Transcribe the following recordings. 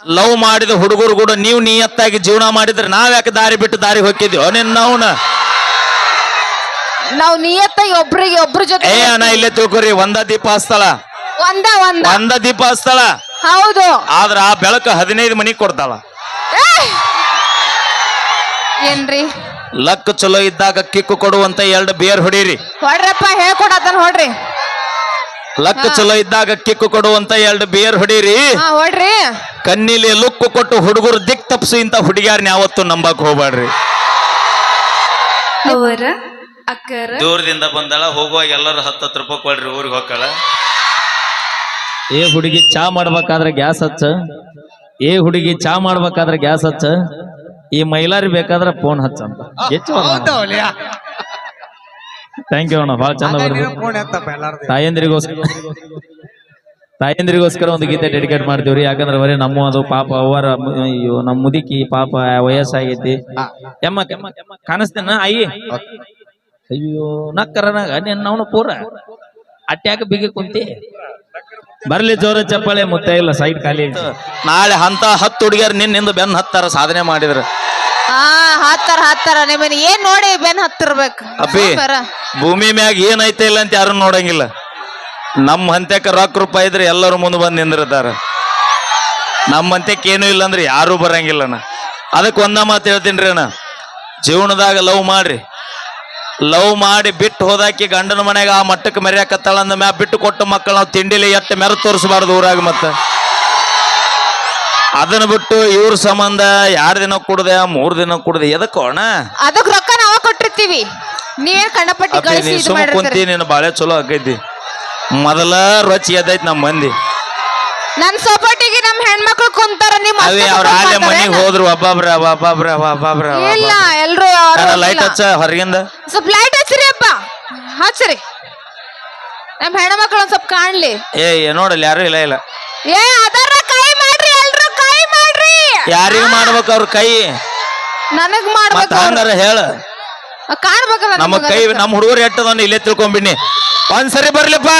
Love ಮಾಡಿದ ಹುಡುಗರು ಕೂಡ ನೀವು ನಿಯತ್ತಾಗಿ ಜೀವನ ಮಾಡಿದ್ರೆ ನಾವ್ ಯಾಕೆ ದಾರಿ ಬಿಟ್ಟು ದಾರಿ ಹೋಗಿದ್ವಿ ನಿನ್ನವನ ನಾವು ನಿಯತ್ತಾಗಿ ಒಬ್ರಿಗೆ ಒಬ್ರ ಜೊತೆ ಏ ಅಣ್ಣ ಇಲ್ಲೇ ತಿಳ್ಕೊರಿ ಒಂದ ದೀಪ ಹಸ್ತಳ ಒಂದ ಒಂದ. ಒಂದ ದೀಪ ಹಸ್ತಳ ಹೌದು. ಆದ್ರ ಆ ಬೆಳಕು ಹದಿನೈದು ಮನಿ ಕೊಡ್ತಾಳ. ಏನ್ರಿ? ಲಕ್ ಚಲೋ ಇದ್ದಾಗ ಕಿಕ್ಕು ಕೊಡುವಂತ ಎರಡು ಬೇರ್ ಹೊಡೀರಿ. ಹೊಡ್ರಪ್ಪ ಹೇಳ್ಕೊಡತನ್ ಹೊಡ್ರಿ ಲಕ್ ಚಲೋ ಇದ್ದಾಗ ಕಿಕ್ಕು ಕೊಡುವಂತ ಎರಡು ಬೇರ್ ಹೊಡೀರಿ. ಹಾ ಹೊಡ್ರಿ. ಕಣ್ಣಿಲಿ ಲುಕ್ಕು ಕೊಟ್ಟು ಹುಡುಗರು ದಿಕ್ ತಪ್ಸು ಇಂತ ಹುಡುಗಿಯಾರ್ನ ಯಾವತ್ತು ನಂಬಕ್ ಹೋಗ್ಬೇಡ್ರಿ ಅವರ ಅಕ್ಕರ ದೂರದಿಂದ ಬಂದಾಳ ಹೋಗುವಾಗ ಎಲ್ಲರೂ ಹತ್ತತ್ತು ರೂಪಾಯಿ ಕೊಡ್ರಿ ಊರಿಗೆ ಹೋಗ್ಕಳ. ಏ ಹುಡುಗಿ ಚಾ ಮಾಡ್ಬೇಕಾದ್ರೆ ಗ್ಯಾಸ್ ಹಚ್ಚ. ಏ ಹುಡುಗಿ ಚಾ ಮಾಡ್ಬೇಕಾದ್ರೆ ಗ್ಯಾಸ್ ಹಚ್ಚ. ಈ ಮೈಲಾರಿ ಬೇಕಾದ್ರೆ ಫೋನ್ ಹಚ್ಚ ಅಂತ. ಥ್ಯಾಂಕ್ ಯು ಅಣ್ಣ ಭಾಳ ಚಂದ ತಾಯಂದ್ರಿಗೋಸ್ಕರ. ತಾಯಂದ್ರಿಗೋಸ್ಕರ ಒಂದು ಗೀತೆ ಡೆಡಿಕೇಟ್ ಮಾಡ್ತೀವ್ರಿ ಯಾಕಂದ್ರೆ ಬರೀ ನಮ್ಮ ಅದು ಪಾಪ ಅವರ ಅಯ್ಯೋ ನಮ್ಮ ಮುದುಕಿ ಪಾಪ ವಯಸ್ಸಾಗೈತಿ. ಎಮ್ಮ ಕಾಣಿಸ್ತೇನ? ಅಯ್ಯಿ. ಅಯ್ಯೋ ನಕ್ಕರನಾಗ ನಿನ್ನವನು ಪೂರ. ಅಟ್ಯಾಕ ಬಿಗಿ ಕುಂತಿ. ಬರ್ಲಿ ಜೋರ ಚಪ್ಪಾಳೆ ಮುತ್ತ ಇಲ್ಲ ಸೈಡ್ ಖಾಲಿ. ನಾಳೆ ಹಂತ ಹತ್ತು ಹುಡುಗಿಯರು ನಿನ್ನಿಂದ ಬೆನ್ನ ಹತ್ತಾರ ಸಾಧನೆ ಮಾಡಿದ್ರ. ಹತ್ತಾರ ಹತ್ತಾರ ನಿಮ್ಮನ್ನ ಏನ್ ನೋಡಿ ಬೆನ್ ಹತ್ತಿರ್ಬೇಕು? ಅಪ್ಪಿ. ಭೂಮಿ ಮ್ಯಾಗ ಏನೈತೆ ಇಲ್ಲ ಅಂತ ಯಾರು ನೋಡಂಗಿಲ್ಲ. ನಮ್ಮ ಹಂತ್ಯಕ್ಕೆ ರೊಕ್ಕ ರೂಪಾಯಿ ಇದ್ರೆ ಎಲ್ಲರೂ ಮುಂದೆ ಬಂದು ನಿಂದಿರ್ತಾರ. ನಮ್ಮ ಹಂತ್ಯಕ್ಕೆ ಏನೂ ಇಲ್ಲ ಅಂದ್ರೆ ಯಾರೂ ಬರಂಗಿಲ್ಲಣ್ಣ ಅದಕ್ಕೆ ಒಂದ ಮಾತು ಹೇಳ್ತೀನಿ ಅಣ್ಣ. ಜೀವನದಾಗ ಲವ್ ಮಾಡ್ರಿ. ಲವ್ ಮಾಡಿ ಬಿಟ್ಟು ಹೋದಾಕಿ ಗಂಡನ ಮನೆಗೆ ಆ ಮಟ್ಟಕ್ಕೆ ಮೆರೆಯಕತ್ತಾಳ ಅಂದ ಮ್ಯಾ ಬಿಟ್ಟು ಕೊಟ್ಟು ಮಕ್ಕಳು ನಾವು ತಿಂಡಿಲಿ ಎಟ್ಟು ಮೆರೆ ತೋರಿಸಬಾರ್ದು ಊರಾಗ ಮತ್ತೆ. ಅದನ್ನ ಬಿಟ್ಟು ಇವ್ರ ಸಂಬಂಧ ಯಾರ ದಿನ ಕುಡ್ದೆ ಮೂರ್ ದಿನ ಕುಡ್ದೆ ಎದಕ್ಕೋ ಅಣ್ಣ? ಅದಕ್ ರೊಕ್ಕ ನಾವ ಕೊಟ್ಟಿರ್ತೀವಿ. ನೀವೇ ಕಂಡಪಟ್ಟಿ ಅಪ್ಪಿ ಗಳಿಸಿ ಇದು ಸುಮ್ಮ ಕುಂತಿ ಮಾಡಿರ್ತೀರಿ ನೀನು ಬಾಳೆ ಚಲೋ ಆಕೈತಿ. ಮೊದಲ ರೊಚ್ಚಿ ಎದ್ದೈತಿ ನಮ್ಮ ಮಂದಿ. ನನ್ ಸಪೋರ್ಟಿಗೆ ನಮ್ ಹೆಣ್ಮಕ್ಳು ಕುಂತಾರ ನಿಮ್ ಅವೇ ಅವ್ರ support ಆಲೆ ಮಾಡ್ತಾರೇನ? ಮನಿಗ್ ಹೋದ್ರು ಒಬ್ಬೊಬ್ರ ಒಬ್ಬೊಬ್ರ ಒಬ್ಬೊಬ್ರ ಇಲ್ಲ ಎಲ್ರು ಯಾರು ಲೈಟ್. ಹಚ್ಚ ಹೊರಗಿಂದ. ಸ್ವಲ್ಪ ಲೈಟ್ ಹಚ್ಚರಿ ಅಪ್ಪ. ಹಚ್ಚ್ರಿ. ನಮ್ ಹೆಣ್ಮಕ್ಳು ಒಂದ್ ಸ್ವಲ್ಪ ಕಾಣ್ಲಿ. ಏ ಏ ನೋಡಲ್ಲ ಯಾರು ಇಲ್ಲ ಇಲ್ಲ. ಏ ಅದರ ಯಾರಿಗ ಮಾಡ್ಬೇಕು ಅವ್ರ ಕೈ? ನನಗ್ ಮಾಡ್ಬೇಕು ಅವ್ರು. ಹೇಳ. ಕಾಣ್ಬೇಕಲ್ಲ ನಮ್ಮ ನಿಮಗ್ ಕೈ ಅದಕ್ಕ. ನಮ್ಮ ಹುಡುಗರು ಎಟ್ಟದನ್ನ ಇಲ್ಲೇ ತಿಳ್ಕೊಂಬಿನಿ ಒಂದ್ಸರಿ ಬರ್ಲಿಪ್ಪ.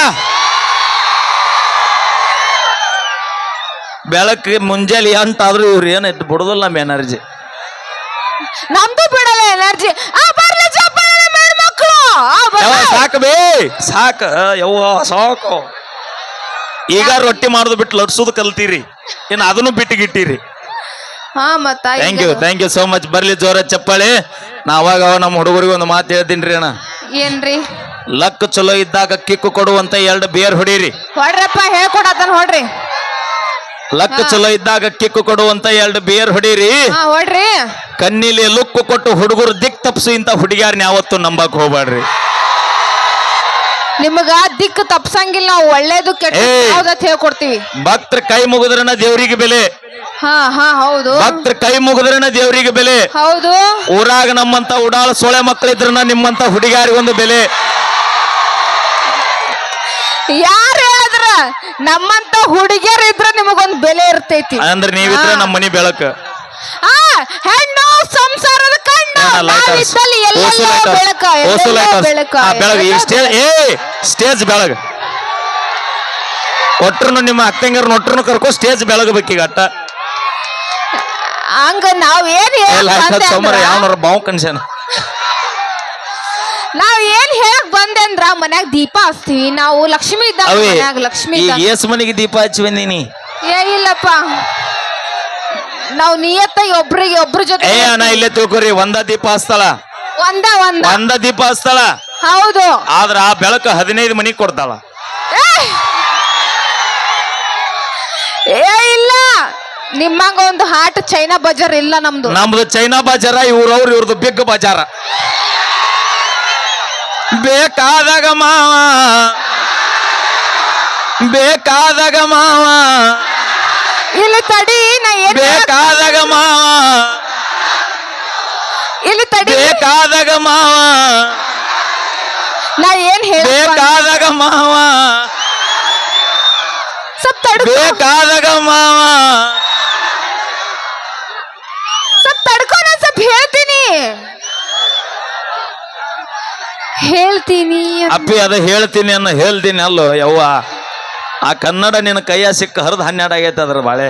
ಬೆಳಕ್ ಮುಂಜಾನೆ ಆದ್ರೂ ಇವ್ರು ಏನು ಇಟ್ಟು ಬಿಡುದಿಲ್ಲ ನಮ್ಮ ಎನರ್ಜಿ. ನಮ್ದು ಬಿಡಲ್ಲ ಎನರ್ಜಿ. ಆ ಬರ್ಲಿ ಚಪ್ಪಾಳೆ ನಮ್ಮ ಹೆಣ್ಮಕ್ಳು ಆ, ಬರ್ಲಿ. ಸಾಕು ಬೇ. ಸಾಕ. ಯವ್ವ ಸಾಕು. ಈಗ ರೊಟ್ಟಿ ಮಾಡೋದು ಬಿಟ್ಟು ಲಟ್ಸೋದು ಕಲ್ತೀರಿ. ಇನ್ನು ಅದನ್ನು ಬಿಟ್ಟು ಗಿಟ್ಟಿರಿ ಹಾ ಮತ್ತ thank you thank you so much ಬರ್ಲಿ ಜೋರ ಚಪ್ಪಾಳಿ. ನಾ ಅವಾಗ ಅವಾಗ ನಮ್ಮ ಹುಡುಗರಿಗೆ ಒಂದು ಮಾತು ಹೇಳ್ತೀನಿ ರೀ ಅಣ್ಣ. ಏನ್ರಿ? ಲಕ್ ಚಲೋ ಇದ್ದಾಗ ಕಿಕ್ಕು ಕೊಡುವಂತ ಎರಡು ಬೇರ್ ಹೊಡೀರಿ. ಹೊಡ್ರಪ್ಪ ಹೇಳ್ಕೊಡತನ್ ನೋಡ್ರಿ ಲಕ್ ಚಲೋ ಇದ್ದಾಗ ಕಿಕ್ಕು ಕೊಡುವಂತ ಎರಡು ಬೇರ್ ಹೊಡೀರಿ. ಹಾ ಹೊಡ್ರಿ. ಕಣ್ಣಿಲಿ ಲುಕ್ಕು ಕೊಟ್ಟು ಹುಡುಗರು ದಿಕ್ ತಪ್ಸು ಇಂತ ಹುಡುಗಿಯಾರ್ನ ಯಾವತ್ತು ನಂಬಕ್ ಹೋಗ್ಬೇಡ್ರಿ ನಿಮಗ ದಿಕ್ಕು ತಪ್ಸಂಗಿಲ್ಲ ನಾವು ಒಳ್ಳೇದು ಕೆಟ್ಟ ಹೇಳ್ಕೊಡ್ತೀವಿ. ಭಕ್ತರ ಕೈ ಮುಗಿದ್ರನ ದೇವರಿಗೆ ಬೆಲೆ. ಹಾ ಹಾ ಹೌದು. ಭಕ್ತರ ಕೈ ಮುಗಿದ್ರನ ದೇವ್ರಿಗೆ ಬೆಲೆ. ಹೌದು. ಊರಾಗ ನಮ್ಮಂತ ಉಡಾಳ ಸೊಳೆ ಮಕ್ಕಳಿದ್ರನ ನಿಮ್ಮಂತ ಹುಡುಗಿಯಾರಿಗೊಂದು ಬೆಲೆ. ಯಾರು ಹೇಳಿದ್ರ? ನಮ್ಮಂತ ಹುಡುಗಿಯರ್ ಇದ್ರ ನಿಮಗೊಂದ್ ಬೆಲೆ ಇರ್ತೈತಿ. ಅಂದ್ರೆ ನೀವಿದ್ರೆ ನಮ್ಮ ಮನಿ ಬೆಳಕ. ಆ ಹೆಣ್ಣು ಸಂಸಾರದ ಕಣ್ಣು. ನಾವಿದ್ದಲ್ಲಿ ಎಲ್ಲೆಲ್ಲೋ ಬೆಳಕ ಎಲ್ಲೆಲ್ಲೋ ಸ್ಟೇಜ್ ಏ ಸ್ಟೇಜ್ ಬೆಳಗ. ಒಟ್ರು ನಿಮ್ಮ ಅಕ್ಕಂಗಿರ್ ಒಟ್ರು ಕರ್ಕೊ ಸ್ಟೇಜ್ ಬೆಳಗಬೇಕೀಗ ಅಟ್ಟ. ಹಂಗ ನಾವ್ ಏನ್ ಸೋಮವಾರ ಅಂದ್ರ- ಯಾವನಾರ ಬಾವು ಕನ್ಸೇನ ನಾವ್ ಏನ್ ಹೇಳಕ್ ಬಂದೆ ಅಂದ್ರ ಮನ್ಯಾಗ ದೀಪ ಹಚ್ತೀವಿ. ನಾವು ಲಕ್ಷ್ಮಿ ಇದ್ದಾಗ ಅವೇ ಮನ್ಯಾಗ ಲಕ್ಷ್ಮಿ ಈಗ ಇದ್ದಾಗ ಏಸ್ ಮನಿಗೆ ದೀಪ ಹಚ್ಚಿ ಬಂದೀನಿ ಏ ಇಲ್ಲಪ್ಪ. ನಾವ್ ನಿಯತ್ತಾಗಿ ಒಬ್ರಿಗೆ ಒಬ್ರ ಜೊತೆ ಏ ಅಣ್ಣ ಇಲ್ಲೇ ತಿಳ್ಕೊರಿ ಒಂದ ದೀಪ ಹಚ್ತಾಳ. ಒಂದ ಒಂದ. ಒಂದ ದೀಪ ಹಚ್ತಾಳ. ಹೌದು. ಆದ್ರ ಆ ಬೆಳಕು ಹದಿನೈದು ಮನಿ ಕೊಡ್ತಾಳ. ನಿಮ್ಮಂಗ ಒಂದು ಹಾಟ್ ಚೈನಾ ಬಜಾರ್ ಇಲ್ಲ ನಮ್ದು. ನಮ್ದು ಚೈನಾ ಬಜಾರ ಇವ್ರವ್ರು ಇವ್ರದ್ದು ಬಿಗ್ ಬಜಾರ ಬೇಕಾದಾಗ ಮಾವ ಬೇಕಾದಾಗ ಮಾವ. ಇಲ್ಲಿ ತಡಿ ನಾ ಏನ್ ಬೇಕಾದಾಗ ಮಾವ. ಇಲ್ಲಿ ತಡಿ. ಬೇಕಾದಾಗ ಮಾವ. ನಾ ಏನ್ ಹೇಳ ಬೇಕಾದಾಗ ಮಾವ. ಸ್ವಲ್ಪ ಬೇಕಾದಾಗ ಮಾವ ಸ್ವಲ್ಪ ತಡ್ಕೊ ನಾನ್ ಸ್ವಲ್ಪ ಹೇಳ್ತೀನಿ ಅಪ್ಪಿ ಅದ ಹೇಳ್ತೀನಿ ಅನ್ನ ಹೇಳ್ತೀನಿ ಅಲ್ಲೋ ಯವ್ವ. ಆ ಕನ್ನಡ ನಿನ್ನ ಕೈಯ ಸಿಕ್ಕ ಹರಿದು ಹನ್ನೆರಡು ಆಗೈತೆ ಅದ್ರ ಬಾಳೆ.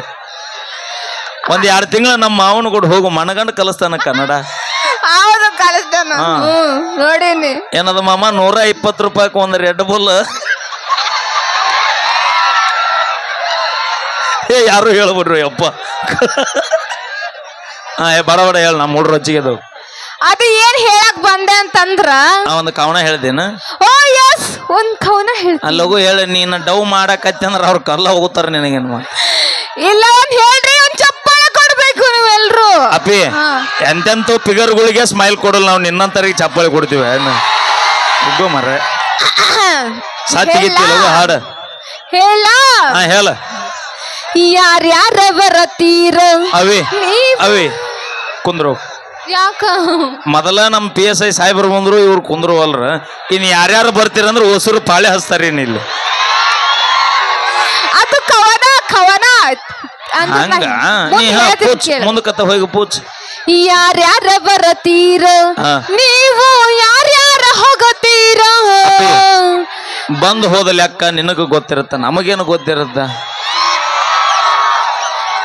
ಒಂದ್ ಎರಡು ತಿಂಗಳು ನಮ್ಮ ಮಾವನ ಕೂಡ ಹೋಗು ಮನಗಂಡು ಕಲಿಸ್ತಾನ ಕನ್ನಡ. ಹೌದು ಕಳಿಸ್ತಾನ ಹಾ. ಹ್ಮ್ ನೋಡೀನಿ. ಏನದ ಮಾಮ ನೂರ ಇಪ್ಪತ್ತು ರೂಪಾಯಿಗೆ ಒಂದು ರೆಡ್ ಬುಲ್ ಏ ಯಾರು ಹೇಳ್ಬಿಡ್ರಿ ಅಪ್ಪ ಹಾ ಏ ಬಡ ಬಡ ಹೇಳ ನಮ್ಮ ಹುಡ್ರು ರೊಚ್ಚಿಗೆ ಅದು ಏನ್ ಹೇಳಕ್ ಬಂದೆ ಅಂತಂದ್ರ ನಾ ಒಂದು ಕವನ ಹೇಳ್ದೇನ? ಓ ಎಸ್ ಒಂದ್ ಕವನ ಹೇಳ್ತೀನಿ. ಲಗು ಹೇಳಿ ನೀನು ಡವ್ ಮಾಡಕತ್ತಿ ಅಂದ್ರೆ ಅವ್ರು ಕಲ್ಲ ಹೋಗುತ್ತಾರ ನಿನಗೇನು ಇಲ್ಲ ಒಂದ್ ಹೇಳ್ರಿ ಒಂದ್ ಚಪ್ಪಳ ಕೊಡ್ಬೇಕು ನೀವೆಲ್ರು. ಅಪ್ಪಿ ಹಾ. ಎಂತೆಂತ ಫಿಗರ್ಗಳಿಗೆ ಸ್ಮೈಲ್ ಕೊಡಲ್ಲ ನಾವು ನಿನ್ನಂತರಿಗೆ ಚಪ್ಪಳಿ ಕೊಡ್ತೀವಿ ಉಗ್ಗೋ ಮರ ಸಾತಿಗಿತ್ತಿ ಲಗು ಹಾಡು. ಹೇಳ. ಹಾ ಹೇಳ. ಯಾರ್ಯಾರ ಬರತೀರ ಅವಿ ಅವೇ ಅವಿ ಕುಂದ್ರು. ಯಾಕ? ಮೊದಲ ನಮ್ಮ ಪಿ ಎಸ್ ಐ ಸಾಹೇಬ್ರು ಬಂದ್ರು ಇವ್ರು ಕುಂದ್ರು ಅಲ್ರ ಇನ್ ಯಾರ್ಯಾರು ಬರ್ತೀರಂದ್ರೆ ಹೊಸರು ಪಾಳೆ ಹಚ್ತಾರ ಇಲ್ಲಿ. ಅದು ಕವನ ಕವನ. ಅಂದ್ರೆ ಹಂಗ? ನಾ ಮುಂದ್ ಪೂಚ್ ಹೋಗಿ ಪೂಚ್ ಯಾರ್ಯಾರ ಬರತೀರ ಹಾ. ನೀವು ಯಾರ್ಯಾರ ಹೋಗತೀರ. ಬಂದ್ ಹೋದ ಲೆಕ್ಕ ನಿನಗ ಗೊತ್ತಿರತ್ತ ನಮಗೇನು ಗೊತ್ತಿರತ್ತ?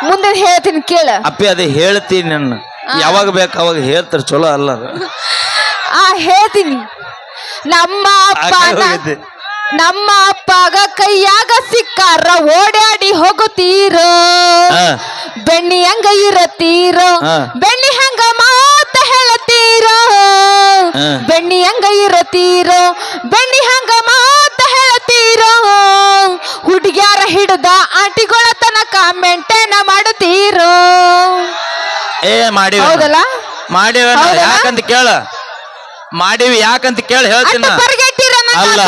ಮುಂದೆ ಹೇಳ್ತೀನಿ ಕೇಳ. ಅಪ್ಪಿ ಅದೇ ಹೇಳ್ತೀನಿ ನನ್ನ. ಯಾವಾಗ ಬೇಕು ಅವಾಗ ಹೇಳ್ತಾರೆ ಚಲೋ ಅಲ್ಲ ಅದು. ಆ ಹೇಳ್ತೀನಿ ನಮ್ಮ ಅಪ್ಪ. ನಮ್ಮ ಅಪ್ಪಾಗ ಕೈಯಾಗ ಸಿಕ್ಕಾರ ಓಡಾಡಿ ಹೋಗುತ್ತೀರೋ ಹಾ. ಬೆಣ್ಣಿ ಹಂಗ ಇರತ್ತೀರೋ ಹಾ. ಬೆಣ್ಣಿ ಹಂಗ ಮಾತ ಹೇಳತ್ತೀರೋ ಹಾ. ಬೆಣ್ಣಿ ಹಂಗ ಇರತ್ತೀರೋ ಬೆಣ್ಣಿ ಹಂಗ ಮಾತ ಹೇಳತ್ತೀರೋ ಹುಡುಗ್ಯಾರ ಹಿಡ್ದ ಏ ಮಾಡಿವ. ಹೌದಲ್ಲ? ಮಾಡಿವಿ ಹೌದಲ್ಲ? ಯಾಕಂತ ಕೇಳ. ಮಾಡಿವಿ ಯಾಕಂತ ಕೇಳ ಹೇಳ್ತೀನಿ ಅಲ್ಲ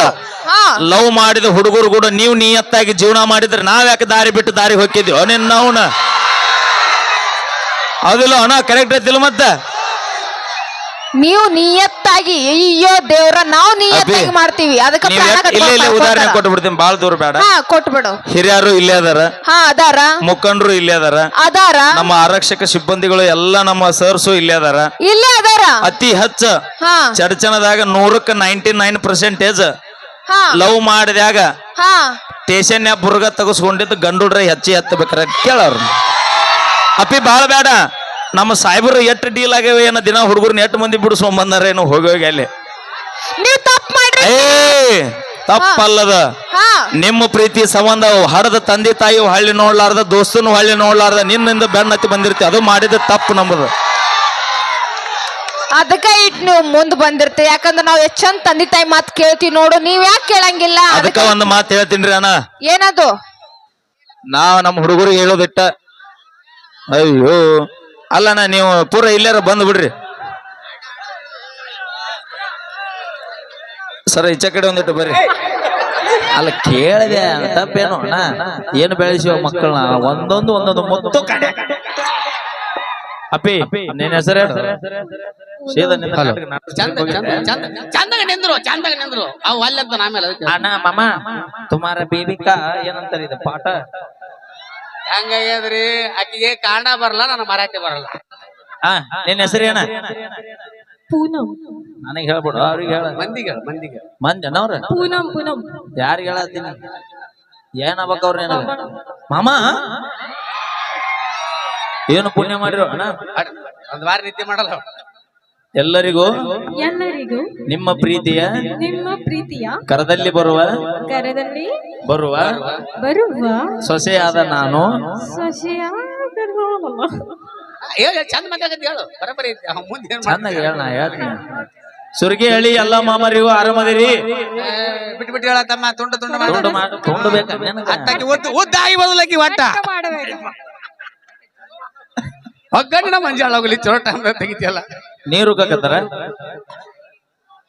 ಲವ್ ಮಾಡಿದ ಹುಡುಗರು ಕೂಡ ನೀವು ನಿಯತ್ತಾಗಿ ಜೀವನ ಮಾಡಿದ್ರೆ ನಾವ್ ಯಾಕೆ ದಾರಿ ಬಿಟ್ಟು ದಾರಿ ಹೋಗಿದ್ವಿ ನಿನ್ನ ಅವನ ಅದಿಲ್ಲ ಅಣ್ಣ ಕರೆಕ್ಟ್ ಐತಿಲ್ಲ ಮತ್ತೆ? ನೀವು ನಿಯತ್ತಾಗಿ ಅಯ್ಯೋ ದೇವ್ರ ನಾವು ನಿಯತ್ತಾಗಿ ಮಾಡ್ತೀವಿ. ಅದಕ್ಕೆ ನೀವ್ ಪ್ರಾಣ ಯಾಕ್- ಇಲ್ಲೇ ಇಲ್ಲೇ ಉದಾಹರಣೆ. ಕೊಟ್ಟು ಬಿಡ್ತೀನಿ ಬಾಳ ದೂರ ಬೇಡ. ಹಾ ಕೊಟ್ಬಿಡು. ಹಿರಿಯರು ಇಲ್ಲೇ ಅದಾರ. ಹಾ ಅದಾರ. ಮುಖಂಡರು ಇಲ್ಲೇ ಅದಾರ. ಅದಾರ. ನಮ್ಮ ಆರಕ್ಷಕ ಸಿಬ್ಬಂದಿಗಳು ಎಲ್ಲ ನಮ್ಮ ಸರ್ಸು ಇಲ್ಲೇ ಅದಾರ. ಇಲ್ಲೇ ಅದಾರ. ಅತಿ ಹೆಚ್ಚ ಹಾ. ನೂರಕ್ಕ ನೂರಕ್ಕೆ ನೈಂಟಿ ನೈನ್ ಪರ್ಸೆಂಟೇಜ್ ಹಾ. ಲವ್ ಮಾಡಿದಾಗ ಹಾ. ಸ್ಟೇಷನ್ ಬುರ್ಗ ತಗಸ್ಕೊಂಡಿದ್ದು ಗಂಡುಡ್ರೆ ಹೆಚ್ಚಿ ಹತ್ತಬೇಕಾರ ಕೇಳವ್ರ ಅಪ್ಪಿ ಬಾಳ ಬೇಡ. ನಮ್ಮ ಸಾಹೇಬರು ಎಟ್ಟು ಡೀಲ್ ಆಗ್ಯಾವ ಏನೋ ದಿನ ಹುಡುಗರ್ನ ಎಟ್ ಮಂದಿ ಬಿಡಿಸ್ಕೊಂಡ್ ಬಂದಾರ ಏನೋ ಹೋಗಿ ಹೋಗಿ ಅಲ್ಲಿ. ನೀವು ತಪ್ಪು ಮಾಡ್ರಿ. ಏ ತಪ್ಪಲ್ಲದ. ಹಾ ನಿಮ್ಮ ಪ್ರೀತಿ ಸಂಬಂಧ ಹಡದ ತಂದೆ ತಾಯಿ ಹಳ್ಳಿ ನೋಡ್ಲಾರ್ದ ದೋಸ್ತನು ಹಳ್ಳಿ ನೋಡ್ಲಾರ್ದ ನಿನ್ನಿಂದ ಬೆನ್ನತ್ತಿ ಬಂದಿರ್ತಿ ಅದು ಮಾಡಿದ ತಪ್ಪು ನಮ್ಮದು ಅದಕ್ಕೆ ಇಟ್ ನೀವು ಮುಂದ್ ಬಂದಿರ್ತೀವಿ ಯಾಕಂದ್ರೆ ನಾವ್ ಎಷ್ಟ್ ಚಂದ ತಂದೆ ತಾಯಿ ಮಾತ್ ಕೇಳ್ತೀವಿ ನೋಡು ನೀವ್ ಯಾಕೆ ಕೇಳಂಗಿಲ್ಲ? ಅದಕ್ಕ ಅದಕ್ಕ ಒಂದು ಮಾತು ಹೇಳ್ತೀನಿ ಅಣ್ಣ. ಏನದು? ನಾವ್ ನಮ್ಮ ಹುಡುಗರು ಹೇಳೋದಿಟ್ಟ ಅಯ್ಯೋ ಅಲ್ಲಣ್ಣ ನೀವು ಪೂರ ಇಲ್ಲಾರ ಬಂದು ಬಿಡ್ರಿ. ಸರ್ ಈಚೆ ಕಡೆ ಒಂದಿಟ್ಟು ಬರ್ರಿ. ಅಲ್ಲ ಕೇಳಿದೆ ತಪ್ಪೇನು ಅಣ್ಣ. ಏನು ಬೆಳೆಸಿವ ಮಕ್ಕಳನ್ನ? ಒಂದೊಂದು ಒಂದೊಂದು ಮುತ್ತು ಕಡೆ. ಅಪ್ಪಿ ನಿನ್ನ ಹೆಸರು ಚಂದ ಚಂದಾಗ ನಿಂದ್ರು ಚಂದಾಗ ನಿಂದ್ರು. ಅವ್ ಅಲ್ಲಂತ ಆಮೇಲೆ ಅದಕ್ಕೆ. ಅಣ್ಣ ಮಾಮ ತುಮಾರ ಬೇಬಿಕಾ ಏನಂತಾರೆ ಇದು ಪಾಠ? ಹೆಂಗಾಗ್ಯದ್ರಿ ಆಕಿಗೆ ಕಾರಣ ಬರಲ್ಲ ನನ್ನ ಮರಾಠಿ ಬರಲ್ಲ. ಹಾ ನಿನ್ನ ಹೆಸರು ಏನ? ಪೂನಂ. ನನಗೆ ಹೇಳ್ಬಿಡು. ಅವ್ರಿಗೆ ಹೇಳ. ಮಂದಿಗೆ ಮಂದಿಗೆ ಮಂದಿ ಅವ್ರ ಪೂನಂ ಪೂನಂ. ಯಾರಿಗೆ ಹೇಳತ್ತೀನಿ? ಏನಬೇಕ ಅವ್ರ ಏನ ಮಾಮ? ಏನು ಪುಣ್ಯ ಮಾಡಿರೋ ಅಣ್ಣ? ಒಂದ್ ವಾರ ನಿದ್ದೆ ಮಾಡಲ್ಲ. ಎಲ್ಲರಿಗೂ ಎಲ್ಲರಿಗೂ ನಿಮ್ಮ ಪ್ರೀತಿಯ ನಿಮ್ಮ ಪ್ರೀತಿಯ ಕರದಲ್ಲಿ ಬರುವ ಕರದಲ್ಲಿ ಬರುವ ಬರುವ ಸೊಸೆಯಾದ ನಾನು. ಸೊಸೆಯಾದ ಹೇಳು ಚಂದ ಮಾತಾಡಕತ್ತಿ ಹೇಳು. ಬರಬರಿ ಮುಂದೆ ಏನ್ ಚೆನ್ನಾಗಿ ಹೇಳ ನಾ ಹೇಳ್ತೀನಿ. ಸುರ್ಗಿ ಹಳ್ಳಿ ಎಲ್ಲ ಮಾಮರಿಗೂ ಆರಾಮದಿರಿ. ಬಿಟ್ಟು ಬಿಟ್ಟು ಹೇಳ ತಮ್ಮ ತುಂಡು ತುಂಡು ತುಂಡು ಮಾತಾಡು ಮಾಡು ತುಂಡು ಬೇಕ ನಿನಗ? ಅತ್ತಾಕಿ ಉದ್ದ ಉದ್ದ ಆಗಿ ಬದಲಾಕಿ ಒಟ್ಟ. ಮಾಡಬೇಡಿ ಒಗ್ಗಣ್ಣಿನ ಮಂಜಾಳ ಹೋಗ್ಲಿ ಚಲೋ ಟೈಮ್ ತೆಗಿತಿಯಲ್ಲ. ನೀರು ಕಕ್ಕತ್ತಾರ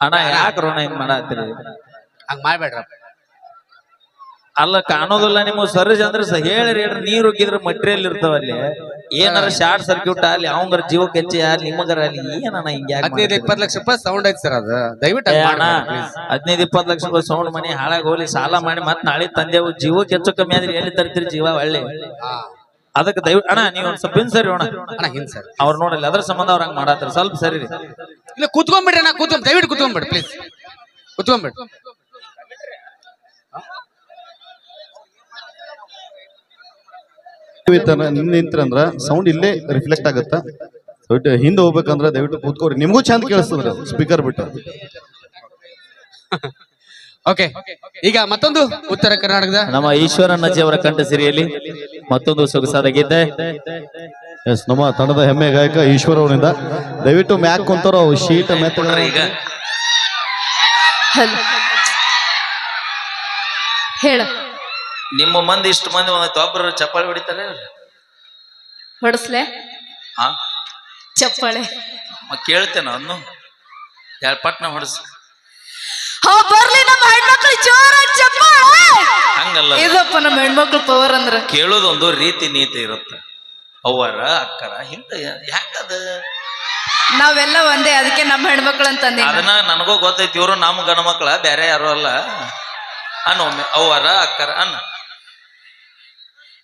ಅಣ್ಣ ಯಾಕೆ ಋಣ ಹಿಂಗ್ ಮಾಡತ್ತೀರಿ? ಹಂಗ್ ಮಾಡ್ಬೇಡ್ರ ಅಲ್ಲ ಕಾಣೋದಿಲ್ಲ ನಿಮ್ಮ ಸರ್ಜ್ ಅಂದ್ರೆ ಸ ಹೇಳಿರಿ ಹೇಳ್ರಿ ನೀರು ಉಗ್ಗಿದ್ರೆ ಮಟೀರಿಯಲ್ ಇರ್ತಾವ ಅಲ್ಲಿ. ಏನಾರ ಶಾರ್ಟ್ ಸರ್ಕ್ಯೂಟ್ ಅಲ್ಲಿ ಅವಂಗರ ಜೀವ ಕೆಚ್ಚಿ ಅಲ್ಲಿ ನಿಮಗರ ಅಲ್ಲಿ ಏನಣ್ಣ ಹಿಂಗ್ ಹದಿನೈದು ಇಪ್ಪತ್ತು ಲಕ್ಷ ರೂಪಾಯಿ ಸೌಂಡ್ ಐತಿ ಸರ್ ಅದು. ದಯವಿಟ್ಟು ಅಣ್ಣ. ಹದಿನೈದು ಇಪ್ಪತ್ತು ಲಕ್ಷ ರೂಪಾಯಿ ಸೌಂಡ್ ಮನಿ ಹಾಳಾಗಿ ಹೋಗ್ಲಿ ಸಾಲ ಮಾಡಿ ಮತ್ತೆ ನಾಳೆ ತಂದೆವು. ಜೀವಕ್ಕೆ ಹೆಚ್ಚು ಕಮ್ಮಿ ಆದ್ರೆ ಎಲ್ಲಿ ತರ್ತೀರಿ ಜೀವ ಒಳ್ಳೆ. ಅದಕ್ಕೆ ದಯವ ಅಣ್ಣ ನೀವು ಒಂದ್ ಸ್ವಲ್ಪ ಹಿಂದ್ ಸರಿ ಅಣ್ಣ ಅಣ್ಣ ಹಿಂದ್ ಸರ್. ಅವ್ರು ನೋಡಲ್ಲ ಅದ್ರ ಸಂಬಂಧ ಅವ್ರ ಹಂಗ ಮಾಡತ್ತಾರ. ಸ್ವಲ್ಪ ಸರಿ ರೀ ಇಲ್ಲ ಕೂತ್ಕೊಂಡ್ಬಿಡ್ರಿ ನಾ ಕೂತ್ಕೊಂಡ್ ದಯವಿಟ್ಟು ಕೂತ್ಕೊಂಡ್ಬಿಡ್ರಿ ಪ್ಲೀಸ್ ಕೂತ್ಕೊಂಡ್ಬಿಡ್ರಿ. ನಿಂತ್ರಂದ್ರ ಸೌಂಡ್ ಇಲ್ಲೇ ರಿಫ್ಲೆಕ್ಟ್ ಆಗತ್ತ? ದಯವಿಟ್ಟು ಹಿಂದೆ ಹೋಗ್ಬೇಕಂದ್ರ ದಯವಿಟ್ಟು ಕೂತ್ಕೋರಿ ನಿಮಗೂ ಚಂದ ಕೇಳಿಸ್ತದ್ರ ಸ್ಪೀಕರ್ ಬಿಟ್ಟು. ಓಕೆ ಈಗ ಮತ್ತೊಂದು ಉತ್ತರ ಕರ್ನಾಟಕದ. ನಮ್ಮ ಈಶ್ವರನ್ ಅಜ್ಜಿ ಅವರ ಕಂಠ ಸಿರಿಯಲ್ಲಿ ಮತ್ತೊಂದು ಸೊಗಸಾದ ಗೀತೆ. ಎಸ್ ನಮ್ಮ ತಂಡದ ಹೆಮ್ಮೆ ಗಾಯಕ ಈಶ್ವರ ಅವರಿಂದ. ದಯವಿಟ್ಟು ಮ್ಯಾಕ್ ಕುಂತಾರ ಅವು ಶೀಟ್ ಮೆತ್ತ ಈಗ. ಹೇಳ. ನಿಮ್ಮ ಮಂದಿ ಇಷ್ಟು ಮಂದಿ ಒಬ್ಬರು ಚಪ್ಪಾಳೆ ಹೊಡಿತಾರೆ ಹೊಡಸ್ಲೆ? ಹಾ? ಚಪ್ಪಾಳೆ. ಮ ಕೇಳ್ತೇನೆ ಅನ್ನು ಎರಡು ಪಟ್ನ ಹೊಡಸ್. ಹಾ ಬರ್ಲಿ ನಮ್ಮ ಹೆಣ್ಮಕ್ಳು ಜೋರಾಗಿ ಚಪ್ಪಾಳೆ ಹಂಗಲ್ಲ. ಇದಪ್ಪ ನಮ್ಮ ಹೆಣ್ಮಕ್ಳು ಪವರ್ ಅಂದ್ರ. ಕೇಳೋದೊಂದು ರೀತಿ ನೀತಿ ಇರುತ್ತೆ. ಅವರ ಅಕ್ಕರ ಹಿಂದ ಯಾಕದ ನಾವೆಲ್ಲ ಒಂದೇ ಅದಕ್ಕೆ ನಮ್ಮ ಹೆಣ್ಮಕ್ಳು ಅಂತಂದಿ ಅದನ್ನ ನನಗೂ ಗೊತ್ತೈತಿ ಇವರು ನಮ್ಮ ಗಂಡ ಮಕ್ಳ ಬೇರೆ ಯಾರು ಅಲ್ಲ. ಅನ್ನ ಒಮ್ಮೆ ಅವ್ವರ ಅಕ್ಕರ ಅನ್ನ.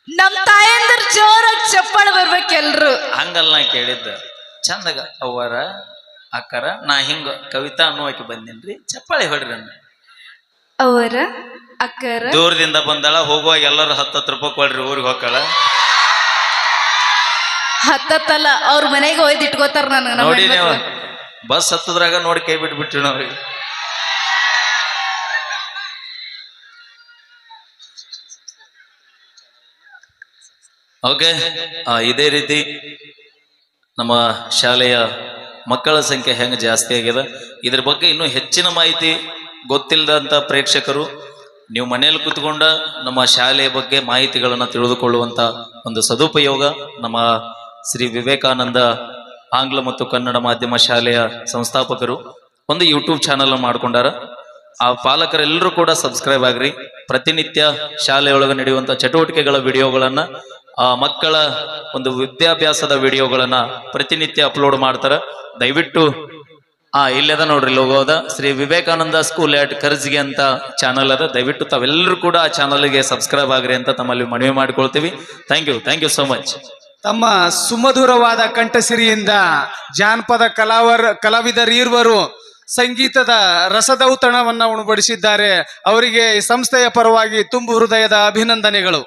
ನಮ್ ತಾಯಂದ್ರ ಜೋರಾಗಿ ಚಪ್ಪಾಳೆ ಬರ್ಬೇಕು ಎಲ್ರು. ಹಂಗಲ್ಲ ನಾ ಕೇಳಿದ್ದ. ಚಂದಗ ಅವರ ಅಕ್ಕರ ನಾ ಹಿಂಗ ಕವಿತಾ ಅನ್ನೋಕೆ ಬಂದೇನ್ರಿ ಚಪ್ಪಾಳಿ ಹೊಡ್ರಿ ಅನ್ನ ಅವರ ಅಕ್ಕರ ದೂರದಿಂದ ಬಂದಾಳ ಹೋಗುವಾಗ ಎಲ್ಲರೂ ಹತ್ತತ್ತು ರೂಪಾಯಿ ಕೊಡ್ರಿ ಊರಿಗೆ ಹೋಗಲ್ಲ ಹತ್ತತ್ತಲ್ಲ ಅವ್ರ ಮನೆಗೆ ಒಯ್ದು ಇಟ್ಕೋತಾರ ನಾನು ನಮ್ಮ ನೋಡಿ ನೀವು ಹೆಣ್ಮಕ್ಳು ಬಸ್ ಹತ್ತದ್ರಾಗ ನೋಡಿ ಕೈ ಬಿಟ್ಬಿಟ್ರಿ ನಾವು ಓಕೆ ಇದೇ ರೀತಿ ನಮ್ಮ ಶಾಲೆಯ ಮಕ್ಕಳ ಸಂಖ್ಯೆ ಹೆಂಗೆ ಜಾಸ್ತಿ ಆಗಿದೆ. ಇದ್ರ ಬಗ್ಗೆ ಇನ್ನೂ ಹೆಚ್ಚಿನ ಮಾಹಿತಿ ಗೊತ್ತಿಲ್ಲದಂಥ ಪ್ರೇಕ್ಷಕರು, ನೀವು ಮನೆಯಲ್ಲಿ ಕೂತ್ಕೊಂಡ ನಮ್ಮ ಶಾಲೆಯ ಬಗ್ಗೆ ಮಾಹಿತಿಗಳನ್ನು ತಿಳಿದುಕೊಳ್ಳುವಂತ ಒಂದು ಸದುಪಯೋಗ ನಮ್ಮ ಶ್ರೀ ವಿವೇಕಾನಂದ ಆಂಗ್ಲ ಮತ್ತು ಕನ್ನಡ ಮಾಧ್ಯಮ ಶಾಲೆಯ ಸಂಸ್ಥಾಪಕರು ಒಂದು ಯೂಟ್ಯೂಬ್ ಚಾನಲ್ ಮಾಡ್ಕೊಂಡಾರ. ಆ ಪಾಲಕರೆಲ್ಲರೂ ಕೂಡ ಸಬ್ಸ್ಕ್ರೈಬ್ ಆಗ್ರಿ. ಪ್ರತಿನಿತ್ಯ ಶಾಲೆಯೊಳಗೆ ನಡೆಯುವಂಥ ಚಟುವಟಿಕೆಗಳ ವಿಡಿಯೋಗಳನ್ನು, ಆ ಮಕ್ಕಳ ಒಂದು ವಿದ್ಯಾಭ್ಯಾಸದ ವಿಡಿಯೋಗಳನ್ನ ಪ್ರತಿನಿತ್ಯ ಅಪ್ಲೋಡ್ ಮಾಡ್ತಾರ. ದಯವಿಟ್ಟು ಆ, ಇಲ್ಲದ ನೋಡ್ರಿ ಲೋಗೋದ ಶ್ರೀ ವಿವೇಕಾನಂದ ಸ್ಕೂಲ್ ಅಟ್ ಕರ್ಜ್ಗೆ ಅಂತ ಚಾನಲ್ ಅದ. ದಯವಿಟ್ಟು ತಾವೆಲ್ಲರೂ ಕೂಡ ಆ ಚಾನಲ್ಗೆ ಸಬ್ಸ್ಕ್ರೈಬ್ ಆಗ್ರಿ ಅಂತ ತಮ್ಮಲ್ಲಿ ಮನವಿ ಮಾಡ್ಕೊಳ್ತೀವಿ. Thank you thank you so much ತಮ್ಮ ಸುಮಧುರವಾದ ಕಂಠಸಿರಿಯಿಂದ ಜಾನಪದ ಕಲಾವರ್, ಕಲಾವಿದರೀರ್ವರು ಸಂಗೀತದ ರಸದೌತಣವನ್ನು ಉಣಬಡಿಸಿದ್ದಾರೆ. ಅವರಿಗೆ ಸಂಸ್ಥೆಯ ಪರವಾಗಿ ತುಂಬು ಹೃದಯದ ಅಭಿನಂದನೆಗಳು.